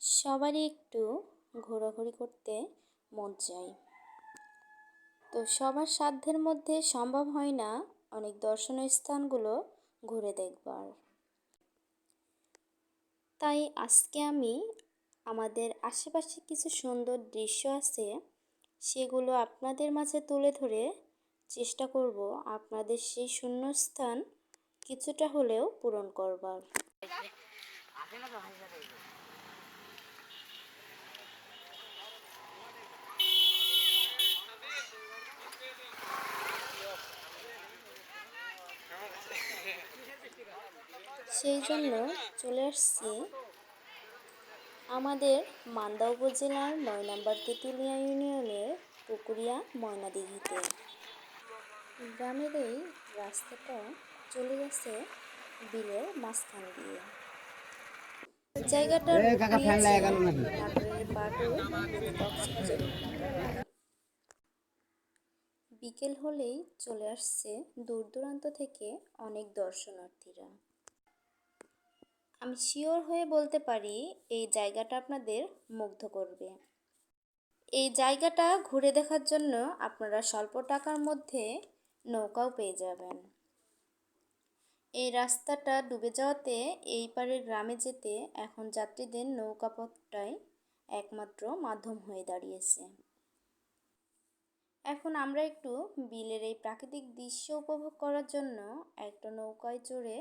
সবারই একটু ঘোরাঘুরি করতে মন চায় তো সবার সাধ্যের মধ্যে সম্ভব হয় না অনেক দর্শনীয় স্থানগুলো ঘুরে দেখবার। তাই আজকে আমি আমাদের আশেপাশে কিছু সুন্দর দৃশ্য আছে, সেগুলো আপনাদের মাঝে তুলে ধরে চেষ্টা করব আপনাদের সেই শূন্যস্থান কিছুটা হলেও পূরণ করবার। সেই জন্য চলে আসছি আমাদের মান্দা উপজেলার নয় নম্বর তেঁতুলিয়া ইউনিয়নের পুকুরিয়া ময়নাদিঘিতে। গ্রামের এই রাস্তাটা চলে গেছে বিলের মাঝখান দিয়ে। জায়গাটা বিকেল হলেই চলে আসছে দূর দূরান্ত থেকে অনেক দর্শনার্থীরা। আমি শিওর হয়ে বলতে পারি এই জায়গাটা আপনাদের মুগ্ধ করবে। এই জায়গাটা ঘুরে দেখার জন্য আপনারা স্বল্প টাকার মধ্যে নৌকাও পেয়ে যাবেন। এই রাস্তাটা ডুবে যাওয়াতে এই পাড়ের গ্রামে যেতে এখন যাত্রীদের নৌকাপথটাই একমাত্র মাধ্যম হয়ে দাঁড়িয়েছে। এখন আমরা একটু বিলের এই প্রাকৃতিক দৃশ্য উপভোগ করার জন্য একটা নৌকায় চড়ে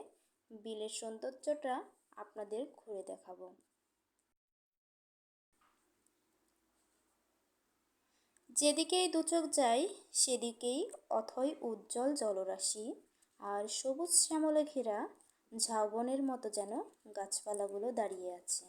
বিলের সৌন্দর্যটা আপনাদের ঘুরে দেখাবো। যেদিকেই দুচোখ যায় সেদিকেই অথই উজ্জ্বল জলরাশি আর সবুজ শ্যামলে ঘেরা ঝাউবনের মতো যেন গাছপালাগুলো দাঁড়িয়ে আছে।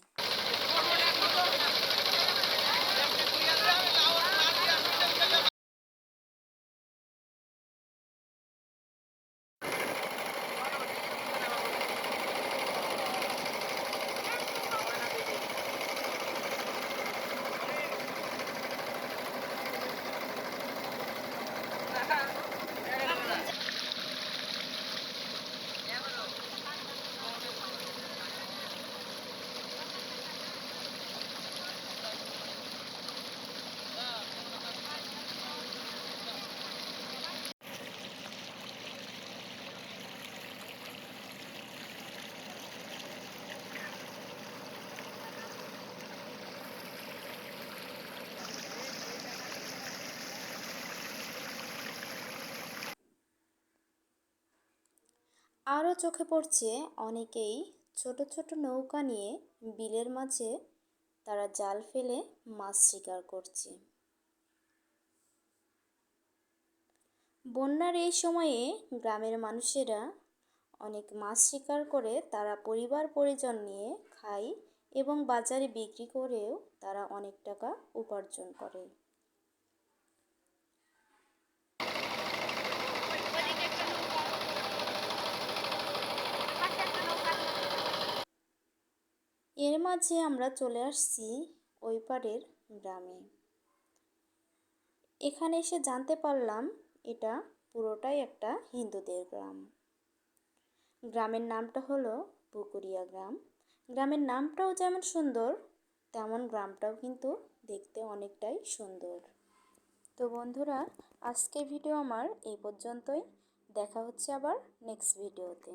আরও চোখে পড়ছে অনেকেই ছোট ছোট নৌকা নিয়ে বিলের মাঝে তারা জাল ফেলে মাছ শিকার করছে। বন্যার এই সময়ে গ্রামের মানুষেরা অনেক মাছ শিকার করে তারা পরিবার পরিজন নিয়ে খায় এবং বাজারে বিক্রি করেও তারা অনেক টাকা উপার্জন করে। মাঝে আমরা চলে আসছি ওই পারের গ্রামে। এখানে এসে জানতে পারলাম এটা পুরোটাই একটা হিন্দুদের গ্রাম। গ্রামের নামটা হলো পুকুরিয়া গ্রাম। গ্রামের নামটাও যেমন সুন্দর, তেমন গ্রামটাও কিন্তু দেখতে অনেকটাই সুন্দর। তো বন্ধুরা, আজকের ভিডিও আমার এই পর্যন্তই। দেখা হচ্ছে আবার নেক্সট ভিডিওতে